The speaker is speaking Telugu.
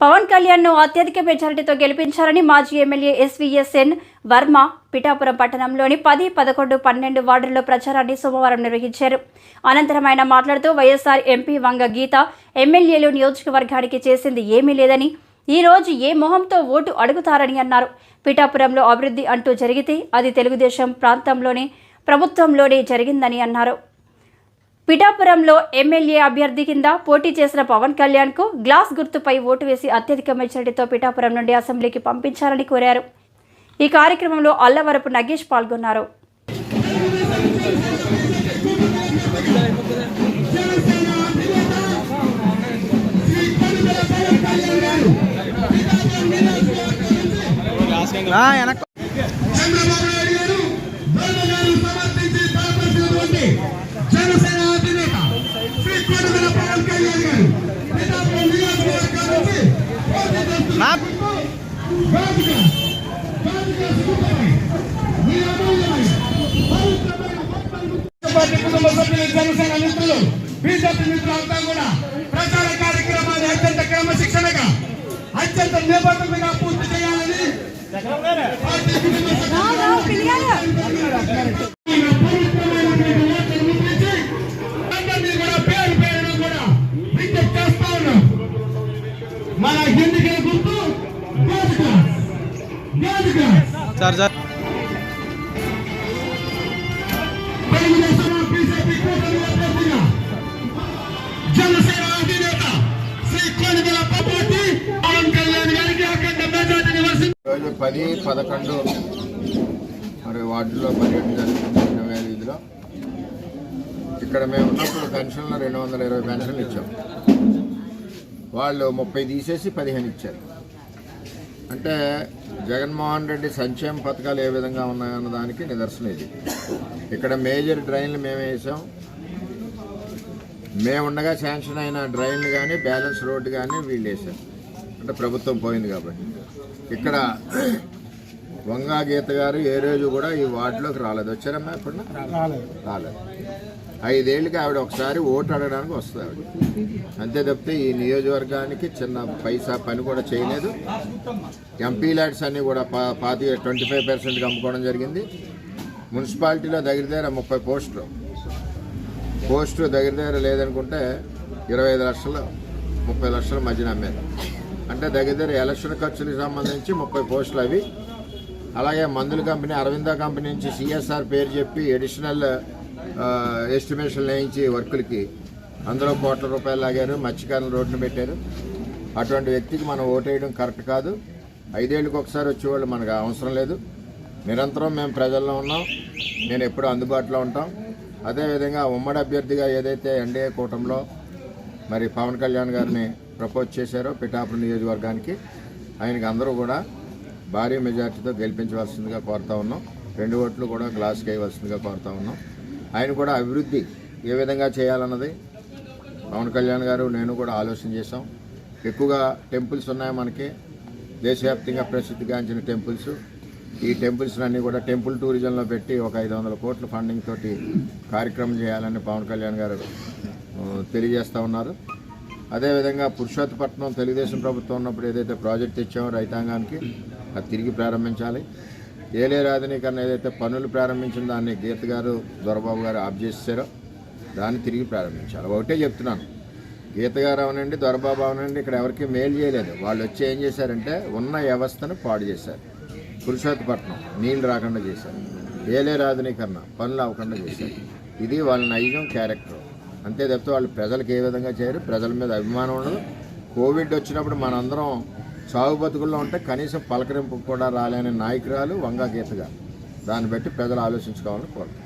పవన్ కళ్యాణ్ను అత్యధిక మెజారిటీతో గెలిపించారని మాజీ ఎమ్మెల్యే ఎస్వీఎస్ఎన్ వర్మ పిఠాపురం పట్టణంలోని పది పదకొండు పన్నెండు వార్డుల్లో ప్రచారాన్ని సోమవారం నిర్వహించారు. అనంతరం ఆయన మాట్లాడుతూ వైఎస్ఆర్ ఎంపీ వంగ గీత ఎమ్మెల్యేలు నియోజకవర్గానికి చేసింది ఏమీ లేదని ఈ రోజు ఏ మొహంతో ఓటు అడుగుతారని అన్నారు. పిఠాపురంలో అభివృద్ధి అంటూ జరిగితే అది తెలుగుదేశం ప్రాంతంలోనే ప్రభుత్వంలోనే జరిగిందని అన్నారు. పిఠాపురంలో ఎమ్మెల్యే అభ్యర్థి కింద పోటీ చేసిన పవన్ కళ్యాణ్కు గ్లాస్ గుర్తుపై ఓటు వేసి అత్యధిక మెజారిటీతో పిఠాపురం నుండి అసెంబ్లీకి పంపించాలని కోరారు. ఈ కార్యక్రమంలో అల్లవరపు నగేష్ పాల్గొన్నారు. చంద్రబాబు నాయుడు గారు సమర్థించి కొడుకుల పవన్ కళ్యాణ్ గారు పిఠాపురం నియోజకవర్గం నుంచి పోటీ చేస్తున్న నా రాజుగా, రాజుగా సుఖమై, మీ అమూల్యమైన, పవిత్రమైన మొత్తం పార్టీ కుటుంబ సభ్యులు జనసేన మిత్రులు బీజేపీ మిత్రులంతా కూడా ప్రచార కార్యక్రమాన్ని అత్యంత క్రమశిక్షణగా అత్యంత నిబద్ధతగా పూర్తి చేయాలని పార్టీ కుటుంబ సభ్యులు సార్ సార్ తెలుగుదేశం బీజేపీ కూటమి అభ్యర్థిగా జనసేన అధినేత శ్రీ కొనుగోల పపోటి పవన్ కళ్యాణ్ గారికి అఖండ మెజార్టీని వర్షం రోజు పది పదకొండు మరి వార్డులో పర్యటన జరుగుతుంది ఇరవై వీధిలో ఇక్కడ మేము ఉన్నప్పుడు పెన్షన్లు రెండు వందల ఇరవై పెన్షన్లు ఇచ్చాం. వాళ్ళు ముప్పై తీసేసి పదిహేను ఇచ్చారు. అంటే జగన్మోహన్ రెడ్డి సంక్షేమ పథకాలు ఏ విధంగా ఉన్నాయన్న దానికి నిదర్శనం ఇది. ఇక్కడ మేజర్ డ్రైన్లు మేము వేసాం. మేము ఉండగా శాంక్షన్ అయిన డ్రైన్లు కానీ బ్యాలెన్స్ రోడ్డు కానీ వీళ్ళు వేసారు అంటే ప్రభుత్వం పోయింది కాబట్టి. ఇక్కడ వంగా గీత గారు ఏ రోజు కూడా ఈ వార్డులోకి రాలేదు. వచ్చారమ్మా ఇప్పుడు రాలేదు. ఐదేళ్ళకి ఆవిడ ఒకసారి ఓటు అడగడానికి వస్తుంది ఆవిడ. అంతే తప్పితే ఈ నియోజకవర్గానికి చిన్న పైసా పని కూడా చేయలేదు. ఎంపీ ల్యాడ్స్ అన్నీ కూడా పా పాతి ట్వంటీ ఫైవ్ పర్సెంట్కి అమ్ముకోవడం జరిగింది. మున్సిపాలిటీలో దగ్గర దగ్గర ముప్పై పోస్టులు. పోస్టు దగ్గర దగ్గర లేదనుకుంటే ఇరవై ఐదు లక్షలు ముప్పై లక్షల మధ్యన అమ్మారు. అంటే దగ్గర దగ్గర ఎలక్షన్ ఖర్చులకు సంబంధించి ముప్పై పోస్టులు అవి. అలాగే మందుల కంపెనీ అరవింద కంపెనీ నుంచి సిఎస్ఆర్ పేరు చెప్పి ఎడిషనల్ ఎస్టిమేషన్ వేయించి వర్కులకి అందులో కోట్ల రూపాయలు లాగారు మత్స్యకారులు రోడ్డును పెట్టారు. అటువంటి వ్యక్తికి మనం ఓటేయడం కరెక్ట్ కాదు. ఐదేళ్ళకి ఒకసారి వచ్చేవాళ్ళు మనకు అవసరం లేదు. నిరంతరం మేము ప్రజల్లో ఉన్నాం. నేను ఎప్పుడూ అందుబాటులో ఉంటాం. అదేవిధంగా ఉమ్మడి అభ్యర్థిగా ఏదైతే ఎన్డీఏ కూటమిలో మరి పవన్ కళ్యాణ్ గారిని ప్రపోజ్ చేశారో పిఠాపురం నియోజకవర్గానికి ఆయనకి అందరూ కూడా భారీ మెజార్టీతో గెలిపించవలసిందిగా కోరుతా ఉన్నాం. రెండు ఓట్లు కూడా గ్లాస్కి వేయవలసిందిగా కోరుతా ఉన్నాం. ఆయన కూడా అభివృద్ధి ఏ విధంగా చేయాలన్నది పవన్ కళ్యాణ్ గారు నేను కూడా ఆలోచన చేశాం. ఎక్కువగా టెంపుల్స్ ఉన్నాయి మనకి. దేశవ్యాప్తంగా ప్రసిద్ధిగాంచిన టెంపుల్స్. ఈ టెంపుల్స్ అన్నీ కూడా టెంపుల్ టూరిజంలో పెట్టి ఒక ఐదు వందల కోట్ల ఫండింగ్ తోటి కార్యక్రమం చేయాలని పవన్ కళ్యాణ్ గారు తెలియజేస్తూ ఉన్నారు. అదేవిధంగా పురుషోత్తపట్నం తెలుగుదేశం ప్రభుత్వం ఉన్నప్పుడు ఏదైతే ప్రాజెక్ట్ ఇచ్చామో రైతాంగానికి అది తిరిగి ప్రారంభించాలి. ఏలే రాజనీకరణ ఏదైతే పనులు ప్రారంభించిన దాన్ని గీత గారు దొరబాబు గారు ఆఫ్ చేశారో దాన్ని తిరిగి ప్రారంభించాలి. ఒకటే చెప్తున్నాను. గీత గారు అవనండి దొరబాబు అవనండి ఇక్కడ ఎవరికి మేలు చేయలేదు. వాళ్ళు వచ్చి ఏం చేశారంటే ఉన్న వ్యవస్థను పాడు చేశారు. పురుషోత్తపట్నం నీళ్ళు రాకుండా చేశారు. ఏలే రాజనీకరణ పనులు అవ్వకుండా చేశారు. ఇది వాళ్ళ నైజం క్యారెక్టర్. అంతే తప్పితే వాళ్ళు ప్రజలకు ఏ విధంగా చేయరు ప్రజల మీద అభిమానం ఉండదు. కోవిడ్ వచ్చినప్పుడు మనందరం సాగు బతుకుల్లో ఉంటే కనీసం పలకరింపు కూడా రాలేని నాయకురాలు వంగా గీతగా. దాన్ని బట్టి ప్రజలు ఆలోచించుకోవాలని కోరుతున్నాను